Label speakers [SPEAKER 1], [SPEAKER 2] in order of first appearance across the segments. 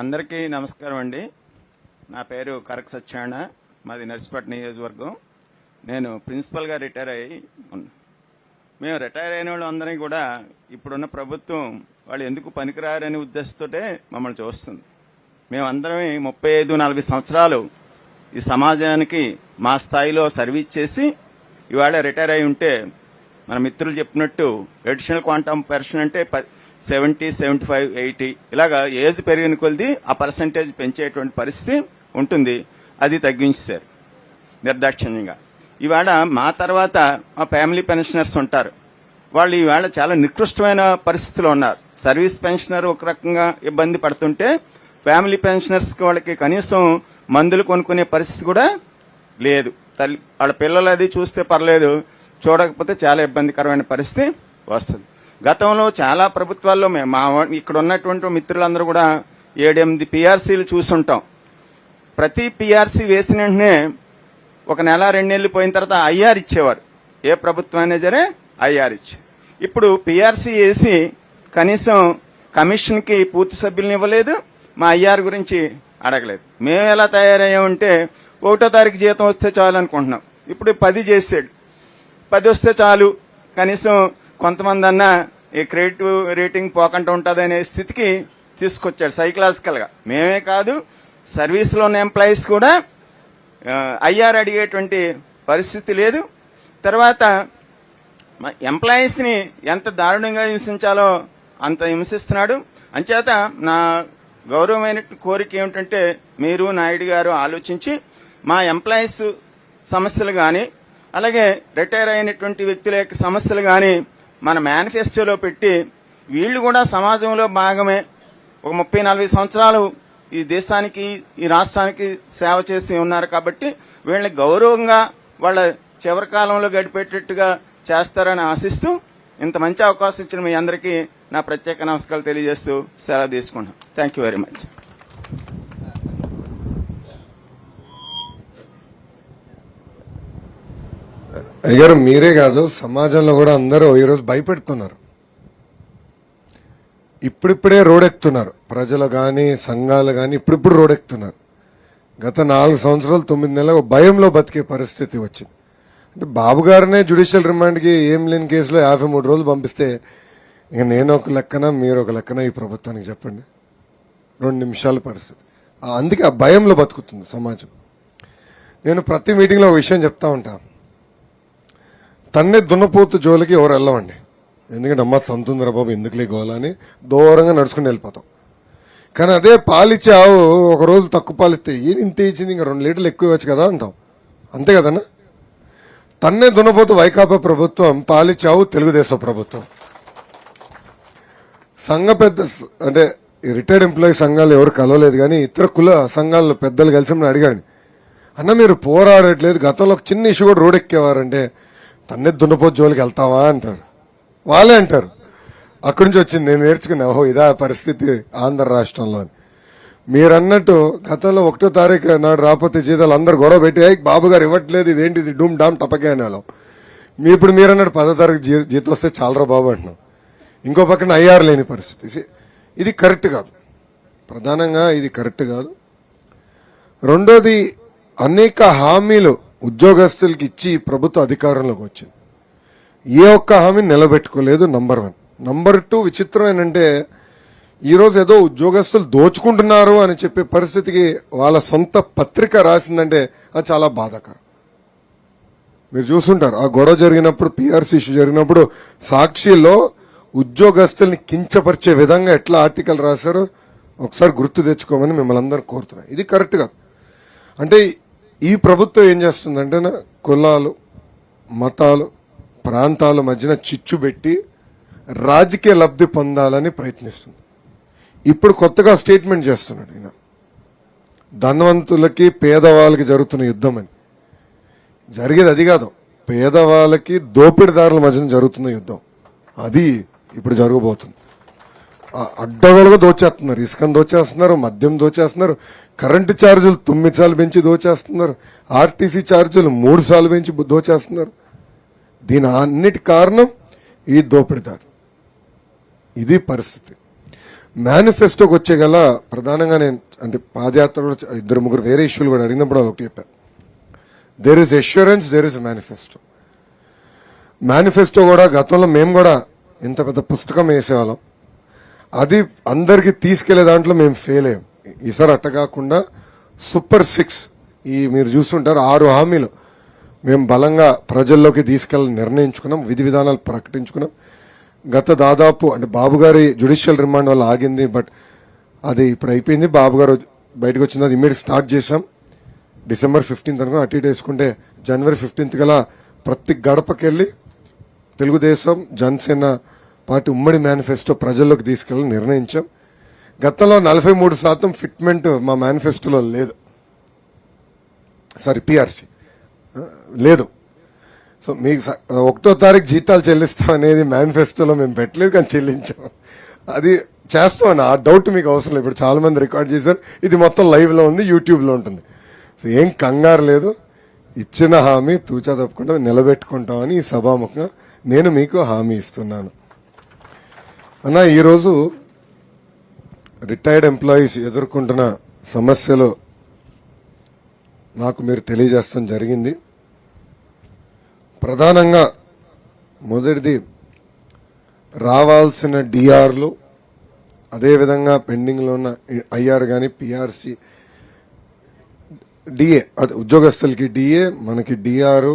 [SPEAKER 1] అందరికీ నమస్కారం అండి. నా పేరు కరక్ సత్యనారాయణ. మాది నర్సిపట్ నియోజకవర్గం. నేను ప్రిన్సిపల్గా రిటైర్ అయ్యి మేము రిటైర్ అయిన వాళ్ళు అందరం కూడా ఇప్పుడున్న ప్రభుత్వం వాళ్ళు ఎందుకు పనికిరారనే ఉద్దేశంతోటే మమ్మల్ని చూస్తుంది. మేమందరం ముప్పై ఐదు నలభై సంవత్సరాలు ఈ సమాజానికి మా స్థాయిలో సర్వీస్ చేసి ఇవాళ రిటైర్ అయి ఉంటే మన మిత్రులు చెప్పినట్టు ఎడిషనల్ క్వాంటమ్ పెర్సన్ అంటే సెవెంటీ సెవెంటీ ఫైవ్ ఎయిటీ ఇలాగా ఏజ్ పెరిగిన కొలిది ఆ పర్సంటేజ్ పెంచేటువంటి పరిస్థితి ఉంటుంది. అది తగ్గించారు నిర్దాక్షిణ్యంగా. ఇవాళ మా తర్వాత మా ఫ్యామిలీ పెన్షనర్స్ ఉంటారు. వాళ్ళు ఈవేళ చాలా నికృష్టమైన పరిస్థితిలో ఉన్నారు. సర్వీస్ పెన్షనర్ ఒక రకంగా ఇబ్బంది పడుతుంటే ఫ్యామిలీ పెన్షనర్స్ వాళ్ళకి కనీసం మందులు కొనుక్కునే పరిస్థితి కూడా లేదు. తల్లి వాళ్ళ పిల్లలు అది చూస్తే పర్లేదు. చూడకపోతే చాలా ఇబ్బందికరమైన పరిస్థితి వస్తుంది. గతంలో చాలా ప్రభుత్వాల్లో మేము మా ఇక్కడ ఉన్నటువంటి మిత్రులందరూ కూడా ఏడెనిమిది పిఆర్సీలు చూసుంటాం. ప్రతి పిఆర్సీ వేసిన వెంటనే ఒక నెల రెండు నెలలు పోయిన తర్వాత ఐఆర్ ఇచ్చేవారు. ఏ ప్రభుత్వం సరే ఐఆర్ ఇచ్చే. ఇప్పుడు పిఆర్సీ వేసి కనీసం కమిషన్కి పూర్తి సభ్యులను ఇవ్వలేదు మా ఐఆర్ గురించి అడగలేదు. మేము ఎలా తయారయ్యామంటే ఒకటో తారీఖు జీతం వస్తే చాలు అనుకుంటున్నాం. ఇప్పుడు పది చేసాడు. పది వస్తే చాలు. కనీసం కొంతమంది అన్న ఈ క్రెడిట్ రేటింగ్ పోకుండా ఉంటుంది అనే స్థితికి తీసుకొచ్చాడు సైకలాజికల్గా మేమే కాదు సర్వీస్లో ఉన్న ఎంప్లాయీస్ కూడా ఐఆర్ అడిగేటువంటి పరిస్థితి లేదు. తర్వాత ఎంప్లాయీస్ని ఎంత దారుణంగా హింసించాలో అంత హింసిస్తున్నాడు. అంచేత నా గౌరవమైన కోరిక ఏమిటంటే మీరు నాయుడు గారు ఆలోచించి మా ఎంప్లాయీస్ సమస్యలు కానీ అలాగే రిటైర్ అయినటువంటి వ్యక్తుల యొక్క సమస్యలు కానీ మన మేనిఫెస్టోలో పెట్టి వీళ్ళు కూడా సమాజంలో భాగమే. ఒక ముప్పై నలభై సంవత్సరాలు ఈ దేశానికి ఈ రాష్ట్రానికి సేవ చేసి ఉన్నారు కాబట్టి వీళ్ళని గౌరవంగా వాళ్ళ చివరి కాలంలో గడిపేటట్టుగా చేస్తారని ఆశిస్తూ ఇంత మంచి అవకాశం ఇచ్చిన మీ అందరికీ నా ప్రత్యేక నమస్కారాలు తెలియజేస్తూ సెలవు తీసుకుంటాం థ్యాంక్ యూ వెరీ మచ్
[SPEAKER 2] అయ్యారు మీరే కాదు సమాజంలో కూడా అందరూ ఈరోజు భయపెడుతున్నారు. ఇప్పుడిప్పుడే రోడెక్కుతున్నారు ప్రజలు కానీ సంఘాలు కానీ ఇప్పుడిప్పుడు రోడెక్కుతున్నారు గత నాలుగు సంవత్సరాలు తొమ్మిది నెలలు భయంలో బతికే పరిస్థితి వచ్చింది. అంటే బాబు గారినే జ్యుడిషియల్ రిమాండ్కి ఏం లేని కేసులో యాభై మూడు రోజులు పంపిస్తే ఇక నేను ఒక లెక్కన మీరు ఒక లెక్కన ఈ ప్రభుత్వానికి చెప్పండి. రెండు నిమిషాల పరిస్థితి. అందుకే ఆ భయంలో బతుకుతుంది సమాజం. నేను ప్రతి మీటింగ్లో ఒక విషయం చెప్తా ఉంటాను తన్నే దున్నపోతు జోలికి ఎవరు వెళ్ళమండి ఎందుకంటే అమ్మ సంతుందిరా బాబు ఎందుకులే గోలా అని దూరంగా నడుచుకుని వెళ్ళిపోతాం. కానీ అదే పాలిచ్చే ఆవు ఒక రోజు తక్కువ పాలిస్తే ఏం ఇంత ఇచ్చింది? ఇంకా రెండు లీటర్లు ఎక్కువ ఇవ్వచ్చు కదా అంటాం. అంతే కదన్నా? తన్నే దున్నపోతు వైకాపా ప్రభుత్వం పాలిచ్చే ఆవు తెలుగుదేశం ప్రభుత్వం. సంఘ పెద్ద అంటే ఈ రిటైర్డ్ ఎంప్లాయీ సంఘాలు ఎవరు కలవలేదు కానీ ఇతర కుల సంఘాల పెద్దలు కలిసి అడిగాడు అన్న మీరు పోరాడట్లేదు. గతంలో ఒక చిన్న ఇష్యూ కూడా రోడ్ ఎక్కేవారంటే తన్నే దున్నపో జోలికి వెళ్తావా అంటారు. వాళ్ళే అంటారు. అక్కడి నుంచి వచ్చింది నేను నేర్చుకున్నా ఓహో ఇదా పరిస్థితి ఆంధ్ర రాష్ట్రంలో అని. మీరు అన్నట్టు గతంలో ఒకటో తారీఖు నాడు రాకపోతే జీతాలు అందరు గొడవ పెట్టి బాబు గారు ఇవ్వట్లేదు ఇదేంటిది డూమ్ డామ్ టపకే అనేవాళ్ళం. మీ ఇప్పుడు మీరు అన్నట్టు పదో తారీఖు జీ- జీతం వస్తే చాలరా బాబు అంటున్నాం. ఇంకో పక్కన ఐఆర్ లేని పరిస్థితి. ఇది- ఇది కరెక్ట్ కాదు. ప్రధానంగా ఇది కరెక్ట్ కాదు. రెండోది అనేక హామీలు ఉద్యోగస్తులకి ఇచ్చి ప్రభుత్వ అధికారంలోకి వచ్చింది. ఏ ఒక్క హామీని నిలబెట్టుకోలేదు నంబర్ వన్ నంబర్ టూ విచిత్రం ఏంటంటే ఈరోజు ఏదో ఉద్యోగస్తులు దోచుకుంటున్నారు అని చెప్పే పరిస్థితికి వాళ్ళ సొంత పత్రిక రాసిందంటే అది చాలా బాధాకరం. మీరు చూస్తుంటారు ఆ గొడవ జరిగినప్పుడు పిఆర్సీ ఇష్యూ జరిగినప్పుడు సాక్షిలో ఉద్యోగస్తుల్ని కించపరిచే విధంగా ఎట్లా ఆర్టికల్ రాశారో ఒకసారి గుర్తు తెచ్చుకోమని మిమ్మల్ని అందరూ కోరుతున్నాం. ఇది కరెక్ట్ కాదు. అంటే ఈ ప్రభుత్వం ఏం చేస్తుందంటే కులాలు మతాలు ప్రాంతాల మధ్యన చిచ్చు పెట్టి రాజకీయ లబ్ధి పొందాలని ప్రయత్నిస్తుంది. ఇప్పుడు కొత్తగా స్టేట్మెంట్ చేస్తున్నాడు ఈయన. ధనవంతులకి పేదవాళ్ళకి జరుగుతున్న యుద్ధం అని. జరిగేది అది కాదు. పేదవాళ్ళకి దోపిడిదారుల మధ్యన జరుగుతున్న యుద్ధం. అది ఇప్పుడు జరగబోతుంది. ఆ అడ్డగోలుగా దోచేస్తున్నారు. ఇసుకను దోచేస్తున్నారు మద్యం దోచేస్తున్నారు. కరెంటు ఛార్జీలు తొమ్మిది సార్లు పెంచి దోచేస్తున్నారు. ఆర్టీసీ ఛార్జీలు మూడు సార్లు పెంచి దోచేస్తున్నారు. దీని అన్నిటి కారణం ఈ దోపిడిదారు. ఇది పరిస్థితి. మేనిఫెస్టోకి వచ్చే గల ప్రధానంగా నేను అంటే పాదయాత్ర ఇద్దరు ముగ్గురు వేరే ఇష్యూలు కూడా అడిగినప్పుడు ఒకటి చెప్పారు there is assurance there is manifesto manifesto కూడా గతంలో మేము కూడా ఇంత పెద్ద పుస్తకం వేసేవాళ్ళం. అది అందరికి తీసుకెళ్ళే దాంట్లో మేము ఫెయిల్ అయ్యాం. ఈసారి అట్ట కాకుండా సూపర్ సిక్స్ ఈ మీరు చూస్తుంటారు ఆరు హామీలు. మేము బలంగా ప్రజల్లోకి తీసుకెళ్ళాలని నిర్ణయించుకున్నాం విధి విధానాలు ప్రకటించుకున్నాం. గత దాదాపు అంటే బాబు గారి జుడిషియల్ రిమాండ్ వల్ల ఆగింది బట్ అది ఇప్పుడు అయిపోయింది. బాబు గారు బయటకు వచ్చింది అది ఇమీడియట్ స్టార్ట్ చేశాం. డిసెంబర్ ఫిఫ్టీన్త్ అనుకుని అటు ఇటు వేసుకుంటే జనవరి ఫిఫ్టీన్త్ గల ప్రతి గడపకెళ్ళి తెలుగుదేశం జనసేన పార్టీ ఉమ్మడి మేనిఫెస్టో ప్రజల్లోకి తీసుకెళ్ళి నిర్ణయించాం. గతంలో నలభై మూడు శాతం ఫిట్మెంట్ మా మేనిఫెస్టోలో లేదు. సారీ పిఆర్సీ లేదు. సో మీకు ఒకటో తారీఖు జీతాలు చెల్లిస్తాం అనేది మేనిఫెస్టోలో మేము పెట్టలేదు కానీ చెల్లించాం. అది చేస్తాం ఆ డౌట్ మీకు అవసరం లేదు. ఇప్పుడు చాలా మంది రికార్డ్ చేశారు. ఇది మొత్తం లైవ్లో ఉంది యూట్యూబ్లో ఉంటుంది. సో ఏం కంగారు లేదు. ఇచ్చిన హామీ తూచా తప్పకుండా నిలబెట్టుకుంటామని ఈ సభాముఖంగా నేను మీకు హామీ ఇస్తున్నాను. అన్న ఈరోజు రిటైర్డ్ ఎంప్లాయీస్ ఎదుర్కొంటున్న సమస్యలు నాకు మీరు తెలియజేస్తాం జరిగింది. ప్రధానంగా మొదటిది రావాల్సిన డిఆర్లు అదేవిధంగా పెండింగ్లో ఉన్న ఐఆర్ కానీ పిఆర్సి డిఏ అది ఉద్యోగస్తులకి డిఏ మనకి డిఆర్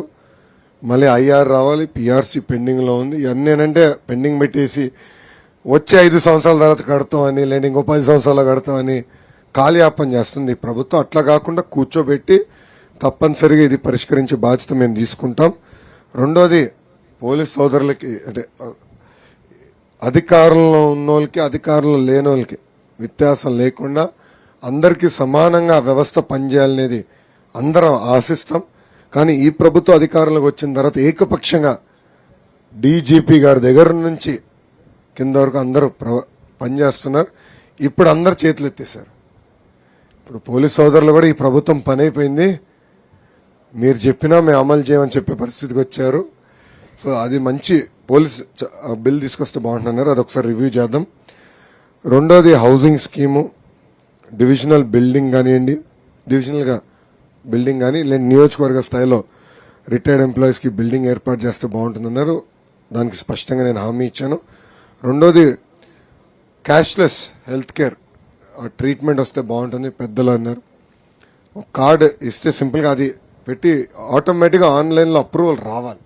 [SPEAKER 2] మళ్ళీ ఐఆర్ రావాలి పిఆర్సి పెండింగ్లో ఉంది. ఇవన్నీ ఏంటంటే పెండింగ్ పెట్టేసి వచ్చే ఐదు సంవత్సరాల తర్వాత కడతామని లేని ఇంకో పది సంవత్సరాలు కడతామని కాలయాపన చేస్తుంది. ప్రభుత్వం అట్లా కాకుండా కూర్చోబెట్టి తప్పనిసరిగా ఇది పరిష్కరించే బాధ్యత మేము తీసుకుంటాం. రెండోది పోలీస్ సోదరులకి అంటే అధికారంలో ఉన్న వాళ్ళకి అధికారంలో లేని వాళ్ళకి వ్యత్యాసం లేకుండా అందరికీ సమానంగా వ్యవస్థ పనిచేయాలనేది అందరం ఆశిస్తాం. కానీ ఈ ప్రభుత్వ అధికారంలోకి వచ్చిన తర్వాత ఏకపక్షంగా డీజీపీ గారి దగ్గర నుంచి కింద వరకు అందరూ పనిచేస్తున్నారు ఇప్పుడు అందరు చేతులు ఎత్తేసారు ఇప్పుడు పోలీస్ సోదరులు కూడా ఈ ప్రభుత్వం పని అయిపోయింది మీరు చెప్పినా మేము అమలు చేయమని చెప్పే పరిస్థితికి వచ్చారు. సో అది మంచి పోలీస్ బిల్ తీసుకొస్తే బాగుంటున్నారు అది ఒకసారి రివ్యూ చేద్దాం. రెండోది హౌసింగ్ స్కీము. డివిజనల్ బిల్డింగ్ కానివ్వండి డివిజనల్గా బిల్డింగ్ కానీ లేదా నియోజకవర్గ స్థాయిలో రిటైర్డ్ ఎంప్లాయీస్కి బిల్డింగ్ ఏర్పాటు చేస్తే బాగుంటుందన్నారు. దానికి స్పష్టంగా నేను హామీ ఇచ్చాను. రెండోది క్యాష్లెస్ హెల్త్ కేర్ ట్రీట్మెంట్ వస్తే బాగుంటుంది పెద్దలు అన్నారు. కార్డ్ ఇస్తే సింపుల్గా అది పెట్టి ఆటోమేటిక్గా ఆన్లైన్లో అప్రూవల్ రావాలి.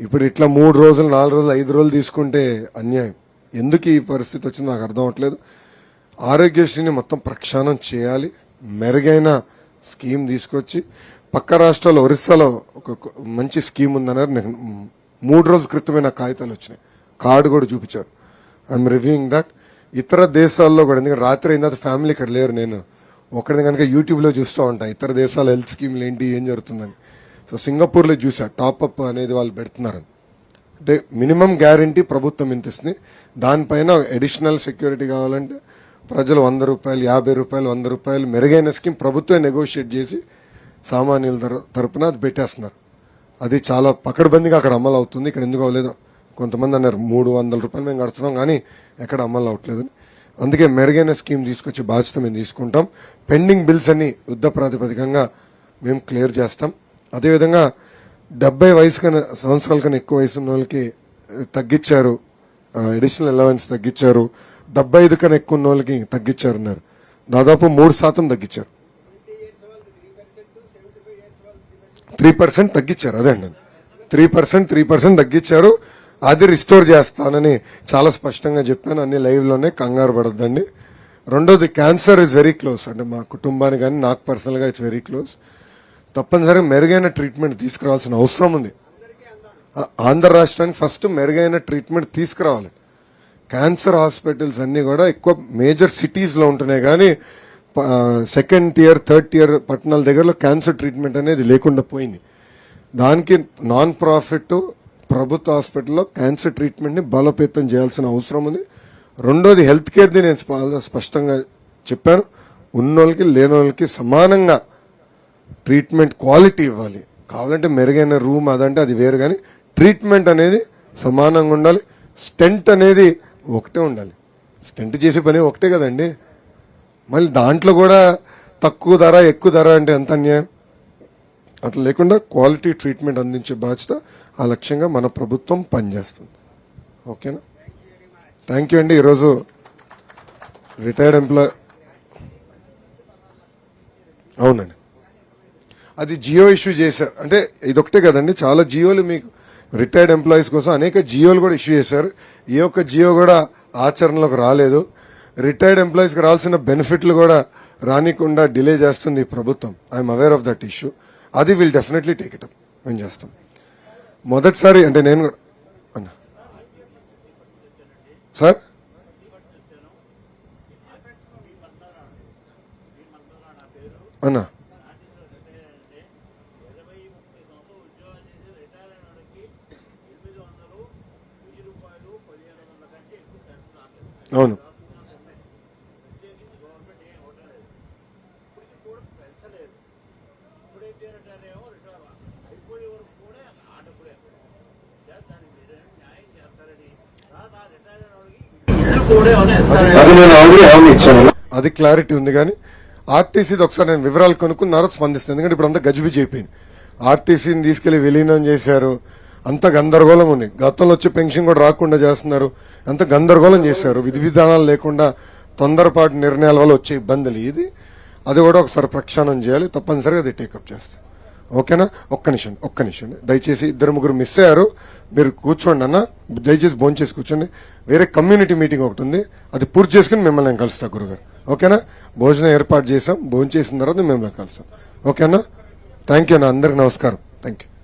[SPEAKER 2] ఇప్పుడు ఇట్లా మూడు రోజులు నాలుగు రోజులు ఐదు రోజులు తీసుకుంటే అన్యాయం. ఎందుకు ఈ పరిస్థితి వచ్చింది నాకు అర్థం అవట్లేదు ఆరోగ్యశ్రీని మొత్తం ప్రక్షాళన చేయాలి. మెరుగైన స్కీమ్ తీసుకొచ్చి పక్క రాష్ట్రాల్లో ఒరిస్సాలో ఒక మంచి స్కీమ్ ఉందన్నారు. నేను మూడు రోజుల క్రితమే నాకు కాగితాలు వచ్చినాయి. కార్డు కూడా చూపించారు. ఐఎమ్ రివ్యూయింగ్ దట్ ఇతర దేశాల్లో కూడా ఎందుకంటే రాత్రి అయిన తర్వాత ఫ్యామిలీ ఇక్కడ లేరు నేను. ఒకరిని కనుక యూట్యూబ్లో చూస్తూ ఉంటాను ఇతర దేశాల హెల్త్ స్కీమ్లు ఏంటి ఏం జరుగుతుందని. సో సింగపూర్లో చూసా. టాప్అప్ అనేది వాళ్ళు పెడుతున్నారు. అంటే మినిమం గ్యారంటీ ప్రభుత్వం ఇంత ఇస్తుంది. దానిపైన అడిషనల్ సెక్యూరిటీ కావాలంటే ప్రజలు వంద రూపాయలు యాభై రూపాయలు వంద రూపాయలు మెరుగైన స్కీమ్ ప్రభుత్వం నెగోషియేట్ చేసి సామాన్యుల తర- తరపున అది పెట్టేస్తున్నారు. అది చాలా పకడ్బందీగా అక్కడ అమలు అవుతుంది ఇక్కడ ఎందుకు అవ్వలేదో? కొంతమంది అన్నారు మూడు వందల రూపాయలు మేము కడుతున్నాం కానీ ఎక్కడ అమలు అవ్వట్లేదు అందుకే మెరుగైన స్కీమ్ తీసుకొచ్చే బాధ్యత మేము తీసుకుంటాం. పెండింగ్ బిల్స్ అన్ని యుద్ధ ప్రాతిపదికంగా మేము క్లియర్ చేస్తాం. అదేవిధంగా డెబ్బై వయసు కన్నా సంవత్సరాల కన్నా ఎక్కువ వయసు ఉన్న వాళ్ళకి తగ్గించారు అడిషనల్ అలవెన్స్ తగ్గించారు. డెబ్బై ఐదు కన్నా ఎక్కువ ఉన్న వాళ్ళకి తగ్గించారు అన్నారు దాదాపు మూడు శాతం తగ్గించారు. త్రీ పర్సెంట్ తగ్గించారు అదే అండి. త్రీ పర్సెంట్ త్రీ పర్సెంట్ తగ్గించారు. అది రిస్టోర్ చేస్తానని చాలా స్పష్టంగా చెప్పాను. అన్ని లైవ్లోనే కంగారు పడద్దండి. రెండోది క్యాన్సర్ ఇస్ వెరీ క్లోజ్ అంటే మా కుటుంబానికి కానీ నాకు పర్సనల్గా ఇట్స్ వెరీ క్లోజ్ తప్పనిసరిగా మెరుగైన ట్రీట్మెంట్ తీసుకురావాల్సిన అవసరం ఉంది. ఆంధ్ర రాష్ట్రానికి ఫస్ట్ మెరుగైన ట్రీట్మెంట్ తీసుకురావాలి. క్యాన్సర్ హాస్పిటల్స్ అన్నీ కూడా ఎక్కువ మేజర్ సిటీస్లో ఉంటున్నాయి కానీ సెకండ్ ఇయర్ థర్డ్ ఇయర్ పట్టణాల దగ్గరలో క్యాన్సర్ ట్రీట్మెంట్ అనేది లేకుండా పోయింది. దానికి నాన్ ప్రాఫిట్ ప్రభుత్వ హాస్పిటల్లో క్యాన్సర్ ట్రీట్మెంట్ని బలోపేతం చేయాల్సిన అవసరం ఉంది. రెండోది హెల్త్ కేర్ది నేను స్పష్టంగా చెప్పాను. ఉన్నోళ్ళకి లేనోళ్ళకి సమానంగా ట్రీట్మెంట్ క్వాలిటీ ఇవ్వాలి. కావాలంటే మెరుగైన రూమ్ అదంటే అది వేరు కానీ ట్రీట్మెంట్ అనేది సమానంగా ఉండాలి. స్టెంట్ అనేది ఒకటే ఉండాలి. స్టెంట్ చేసే పని ఒకటే కదండి. మళ్ళీ దాంట్లో కూడా తక్కువ ధర ఎక్కువ ధర అంటే ఎంత అన్యాయం? అట్లా లేకుండా క్వాలిటీ ట్రీట్మెంట్ అందించే బాధ్యత ఆ లక్ష్యంగా మన ప్రభుత్వం పనిచేస్తుంది. ఓకేనా? థ్యాంక్ యూ అండి. ఈరోజు రిటైర్డ్ ఎంప్లాయ్ అవునండి. అది జియో ఇష్యూ చేశారు. అంటే ఇదొకటే కదండి. చాలా జియోలు మీకు రిటైర్డ్ ఎంప్లాయీస్ కోసం అనేక జియోలు కూడా ఇష్యూ చేశారు. ఏ ఒక్క జియో కూడా ఆచరణలోకి రాలేదు. రిటైర్డ్ ఎంప్లాయీస్కి రావాల్సిన బెనిఫిట్లు కూడా రానికుండా డిలే చేస్తుంది ప్రభుత్వం. I'm aware of that issue అది will definitely take it up మేము చేస్తాం. మొదటిసారి అంటే నేను కూడా సార్? అన్నా.
[SPEAKER 3] అది నేను ఆల్రెడీ హామీ ఇచ్చాను.
[SPEAKER 2] అది క్లారిటీ ఉంది కానీ ఆర్టీసీది ఒకసారి నేను వివరాలు కనుక్కున్నారో స్పందిస్తాను. ఎందుకంటే ఇప్పుడు అంతా గజిబిజి అయిపోయింది. ఆర్టీసీని తీసుకెళ్ళి విలీనం చేశారు. అంత గందరగోళం ఉంది. గతంలో వచ్చే పెన్షన్ కూడా రాకుండా చేస్తున్నారు. అంత గందరగోళం చేశారు. విధి విధానాలు లేకుండా తొందరపాటు నిర్ణయాల వల్ల వచ్చే ఇబ్బందులు ఇది అది కూడా ఒకసారి ప్రక్షాళన చేయాలి. తప్పనిసరిగా అది టేకప్ చేస్తాను. ఓకేనా? ఒక్క నిమిషం ఒక్క నిమిషం. దయచేసి ఇద్దరు ముగ్గురు మిస్ అయ్యారు. మీరు కూర్చోండి అన్న. దయచేసి భోజనం చేసి కూర్చోండి. వేరే కమ్యూనిటీ మీటింగ్ ఒకటి ఉంది. అది పూర్తి చేసుకుని మిమ్మల్ని నేను కలుస్తా గురుగారు. ఓకేనా? భోజనం ఏర్పాటు చేసాం భోజనం చేసిన తర్వాత మిమ్మల్ని కలుస్తాం. ఓకేనా? థ్యాంక్ యూ అన్న. అందరికి నమస్కారం. Thank you